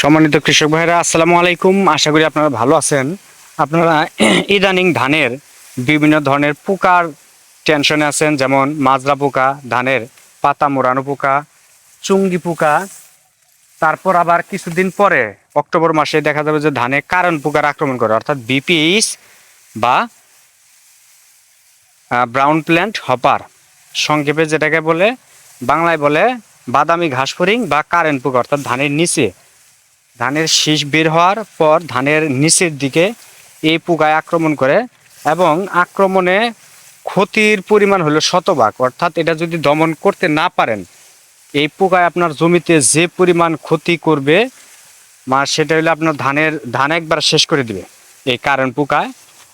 সম্মানিত কৃষক ভাইরা আসসালামু আলাইকুম। আশা করি আপনারা ভালো আছেন। আপনারা ইদানিং ধানের বিভিন্ন ধরনের পোকার টেনশনে আছেন, যেমন মাজরা পোকা, ধানের পাতা মোড়ানো পোকা, চুঙ্গি পোকা। তারপর আবার কিছুদিন পরে, অক্টোবর মাসে দেখা যাবে যে ধানে কারণ পোকার আক্রমণ করে, অর্থাৎ বিপিএইচ বা ব্রাউন প্ল্যান্ট হপার সংক্ষেপে যেটাকে বলে, বাংলায় বলে বাদামি ঘাস ফড়িং বা কারেন্ট পোকা, অর্থাৎ ধানের নিচে। ধানের শীষ বের হওয়ার পর ধানের নিচের দিকে এই পোকায় আক্রমণ করে এবং আক্রমণে ক্ষতির পরিমাণ হলো শতভাগ। অর্থাৎ এটা যদি দমন করতে না পারেন, এই পোকায় আপনার জমিতে যে পরিমাণ ক্ষতি করবে, মা, সেটা হলো আপনার ধানের, ধান একবার শেষ করে দিবে এই কারণ পোকায়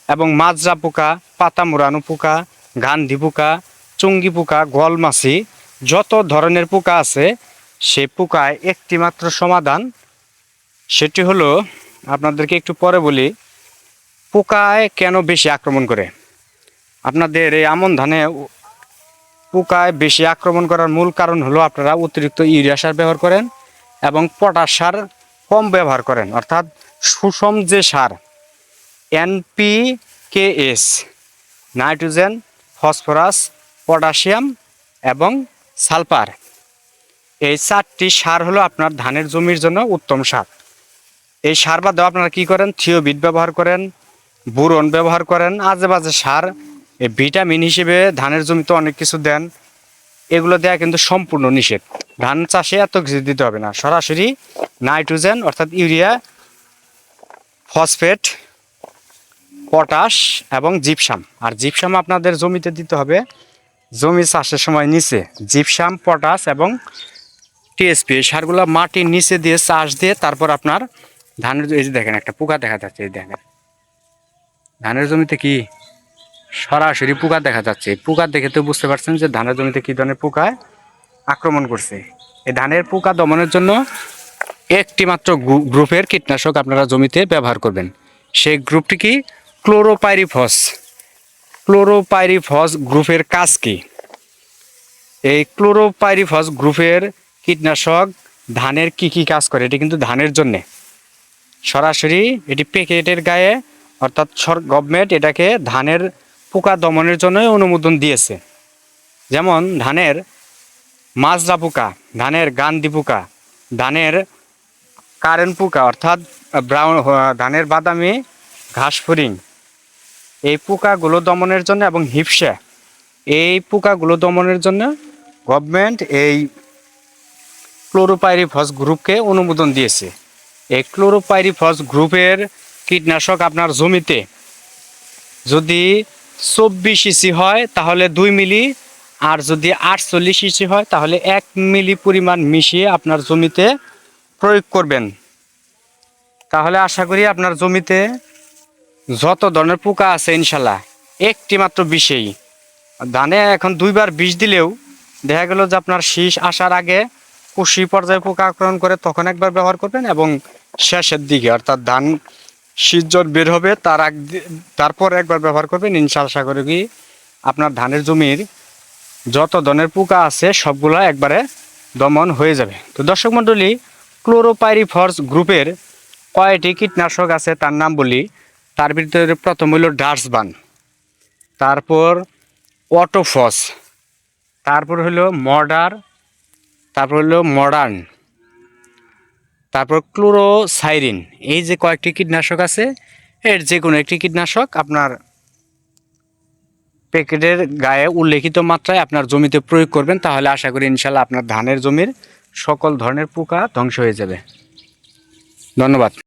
এবং মাজরা পোকা পাতা মোড়ানো পোকা, গান্ধি পোকা, চুঙ্গি পোকা, গলমাছি, যত ধরনের পোকা আছে, সে পোকায় একটি মাত্র সমাধান সেটি হলো, আপনাদেরকে একটু পরে বলি, পোকায় কেন বেশি আক্রমণ করে? আপনাদের এই আমন ধানে পোকায় বেশি আক্রমণ করার মূল কারণ হলো আপনারা অতিরিক্ত ইউরিয়া সার ব্যবহার করেন এবং পটাশ সার কম ব্যবহার করেন, অর্থাৎ সুষম যে সার NP K S, nitrogen, phosphorus, potassium এবং সালফার। এই চারটি সার হলো আপনার ধানের জমির জন্য উত্তম সার। এই সার বাদেও আপনারা কি করেন? থিওবিট ব্যবহার করেন, বুরন ব্যবহার করেন আজে বাজে সার, এই ভিটামিন হিসেবে ধানের জমিতে অনেক কিছু দেন। এগুলো দেওয়া কিন্তু সম্পূর্ণ নিষেধ। ধান চাষে এত কিছু দিতে হবে না। সরাসরি নাইট্রোজেন অর্থাৎ ইউরিয়া, ফসফেট, পটাশ এবং জিপসাম। আর জিপসাম আপনাদের জমিতে দিতে হবে জমি চাষের সময় নিচে। জিপসাম, পটাশ এবং টিএসপি সারগুলো মাটির নিচে দিয়ে চাষ দিয়ে তারপর আপনার ধানের এই যে দেখেন, একটা পোকা দেখা যাচ্ছে, এই দেখেন। ধানের জমিতে কি সরাসরি পোকা দেখা যাচ্ছে? পোকা দেখে তো বুঝতে পারছেন যে ধানের জমিতে কি ধরনের পোকায় আক্রমণ করছে। এই ধানের পোকা দমনের জন্য একটি মাত্র গ্রুপের কীটনাশক আপনারা জমিতে ব্যবহার করবেন। সেই গ্রুপটি কি? ক্লোরোপাইরিফস। ক্লোরোপাইরিফস গ্রুপের কাজ কি? এই ক্লোরোপাইরিফস গ্রুপের কীটনাশক ধানের কি কি কাজ করে? এটি কিন্তু ধানের জন্যে। সরাসরি এটি প্যাকেটের গায়ে, অর্থাৎ গভর্নমেন্ট এটাকে ধানের পোকা দমনের জন্যই অনুমোদন দিয়েছে। যেমন ধানের মাজরা পোকা, ধানের গান্ধি পোকা, ধানের কারেন্ট পোকা, অর্থাৎ ব্রাউন ধানের বাদামি ঘাস ফড়িং এই পোকাগুলো দমনের জন্য এবং হিপসা এই পোকাগুলো দমনের জন্য গভর্নমেন্ট এই ক্লোরোপাইরিফস গ্রুপকে অনুমোদন দিয়েছে। এই ক্লোরোপাইরিফস গ্রুপের কীটনাশক আপনার জমিতে। যদি চব্বিশ ইসি হয়, তাহলে দুই মিলি, আর যদি আটচল্লিশ ইসি হয়, তাহলে এক মিলি পরিমাণ মিশিয়ে আপনার জমিতে প্রয়োগ করবেন। তাহলে আশা করি আপনার জমিতে যত ধরনের পোকা আছে ইনশাল্লাহ, একটি মাত্র বিষেই। ধানে এখন দুইবার বিষ দিলেও দেখা গেল যে আপনার শীষ আসার আগে কুশি পর্যায়ে পোকা আক্রমণ করে তখন একবার ব্যবহার করবেন এবং শেষের দিকে, অর্থাৎ ধান শীতজট বের হবে, তার আগ তারপর একবার ব্যবহার করবেন। ইনশাল করি কি আপনার ধানের জমির যত ধরনের পোকা আছে, সবগুলো একবারে দমন হয়ে যাবে। তো দর্শক মণ্ডলী, ক্লোরোপাইরিফর্স গ্রুপের কয়টি কীটনাশক আছে, তার নাম বলি, তার ভিতরে প্রথম হলো ডার্সবান, তারপর অটোফস, তারপর হলো মডার তারপর হলো মডার্ন তারপর ক্লোরোসাইরিন এই যে কয়েকটি কীটনাশক আছে, এর যে কোনো একটি কীটনাশক আপনার প্যাকেটের গায়ে উল্লেখিত মাত্রায় আপনার জমিতে প্রয়োগ করবেন, তাহলে আশা করি ইনশাল্লাহ আপনার ধানের জমির সকল ধরনের পোকা ধ্বংস হয়ে যাবে। ধন্যবাদ।